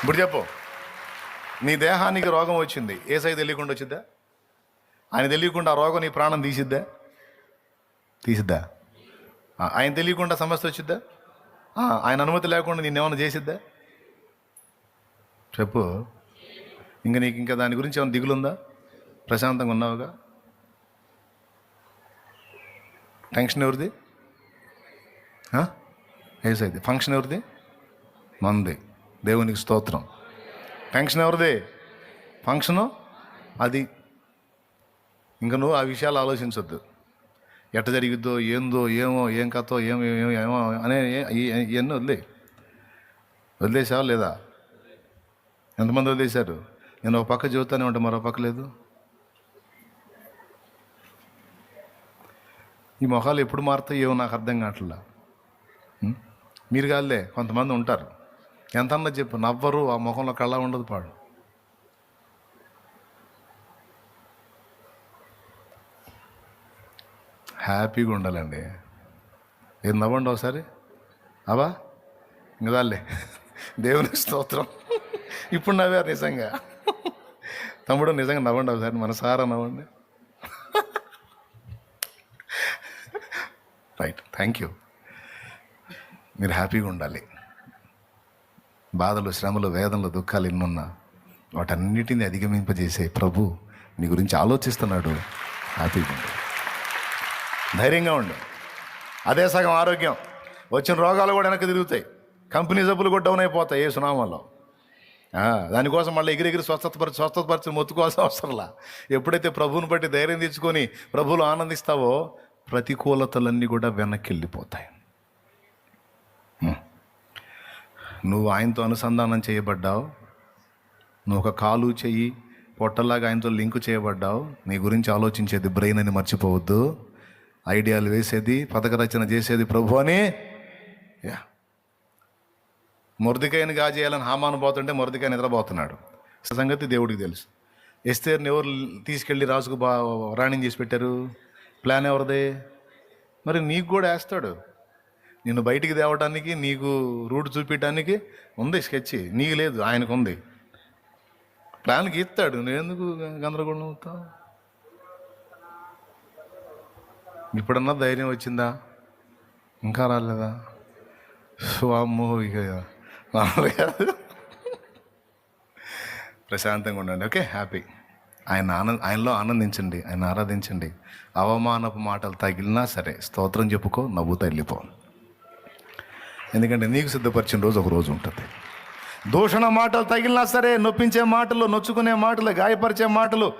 ఇప్పుడు చెప్పు. నీ దేహానికి రోగం వచ్చింది ఏ తెలియకుండా వచ్చిద్దా? ఆయన తెలియకుండా ఆ రోగం నీ ప్రాణం తీసిద్దా? తీసిద్దా? ఆయన తెలియకుండా సమస్య వచ్చిద్దా? ఆయన అనుమతి లేకుండా నేను ఏమైనా చేసిద్దా? చెప్పు. ఇంకా నీకు ఇంకా దాని గురించి ఏమైనా దిగులుందా? ప్రశాంతంగా ఉన్నావుగా? టెన్షన్ ఎవరిది? ఏసైది ఫంక్షన్ ఎవరిది? మంది. దేవునికి స్తోత్రం. ఫంక్షన్ ఎవరిదే? ఫంక్షను అది. ఇంకా నువ్వు ఆ విషయాలు ఆలోచించొద్దు. ఎట్ట జరిగిద్దో ఏందో ఏమో ఏం కథో ఏమో ఏమో ఏమో అనే ఇవన్నీ వదిలే. వదిలేసావా లేదా? ఎంతమంది వదిలేశారు? నేను ఒక పక్క చెబుతానే ఉంటే మరో పక్క లేదు? ఈ మొహాలు ఎప్పుడు మారుతాయో ఏమో నాకు అర్థం కావట్లా. మీరు కాదులే కొంతమంది ఉంటారు. ఎంతన్నా చెప్పు నవ్వరు ఆ ముఖంలో కళ్ళ ఉండదు పాడు. హ్యాపీగా ఉండాలండి. ఏం నవ్వండి ఒకసారి? అవా? ఇంకదాలే దేవుని స్తోత్రం. ఇప్పుడు నవ్వారు నిజంగా? తమ్ముడు నిజంగా నవ్వండి ఒకసారి మనసారా నవ్వండి. రైట్ థ్యాంక్ యూ మీరు హ్యాపీగా ఉండాలి. బాధలు శ్రమలు వేదనలు దుఃఖాలు ఎన్నున్నా వాటన్నిటిని అధిగమింపజేసే ప్రభు నీ గురించి ఆలోచిస్తున్నాడు. హ్యాపీగా ఉండు ధైర్యంగా ఉండు. అదే సగం ఆరోగ్యం. వచ్చిన రోగాలు కూడా వెనక్కి తిరుగుతాయి. కంపెనీ జబ్బులు కూడా డౌన్ అయిపోతాయి ఏ సునామాలో దానికోసం మళ్ళీ ఎగిరెగిరి స్వస్థతపరిచి స్వస్థతపరిచి మొత్తుకోవాల్సిన అవసరంలా? ఎప్పుడైతే ప్రభువుని బట్టి ధైర్యం తెచ్చుకొని ప్రభువులు ఆనందిస్తావో ప్రతికూలతలన్నీ కూడా వెనక్కి వెళ్ళిపోతాయి. నువ్వు ఆయనతో అనుసంధానం చేయబడ్డావు. నువ్వు ఒక కాలు చెయ్యి పొట్టలాగా ఆయనతో లింకు చేయబడ్డావు. నీ గురించి ఆలోచించేది బ్రెయిన్ అని మర్చిపోవద్దు. ఐడియాలు వేసేది పథక రచన చేసేది ప్రభు అని. యా. మురదికాయని గాజేయాలని హామాను పోతుంటే మురదికాయ నిద్రపోతున్నాడు. సంగతి దేవుడికి తెలుసు. ఎస్తేర్ని ఎవరు తీసుకెళ్ళి రాజుకు బా రాణిని చేసి పెట్టారు? ప్లాన్ ఎవరిదే? మరి నీకు కూడా వేస్తాడు. నిన్ను బయటికి తేవటానికి నీకు రూట్ చూపించడానికి ఉంది స్కెచ్ నీకు లేదు ఆయనకు ఉంది. ప్లాన్ గీస్తాడు నేను ఎందుకు గందరగోళం అవుతావు? ఇప్పుడన్నా ధైర్యం వచ్చిందా? ఇంకా రాలేదా? అమ్మో ఇక కాదు ప్రశాంతంగా ఉండండి ఓకే? హ్యాపీ. ఆయన ఆనంద ఆయనలో ఆనందించండి ఆయన ఆరాధించండి. అవమానపు మాటలు తగిలినా సరే స్తోత్రం చెప్పుకో నవ్వు వెళ్ళిపో. ఎందుకంటే నీకు సిద్ధపరిచిన రోజు ఒక రోజు ఉంటుంది. దూషణ మాటలు తగిలినా సరే నొప్పించే మాటలు నొచ్చుకునే మాటలు గాయపరిచే మాటలు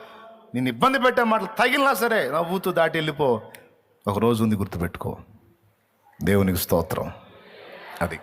నేను ఇబ్బంది పెట్టే మాటలు తగిలినా సరే నవ్వుతూ దాటి వెళ్ళిపో. ఒక రోజు ఉంది గుర్తుపెట్టుకో. దేవునికి స్తోత్రం. అది.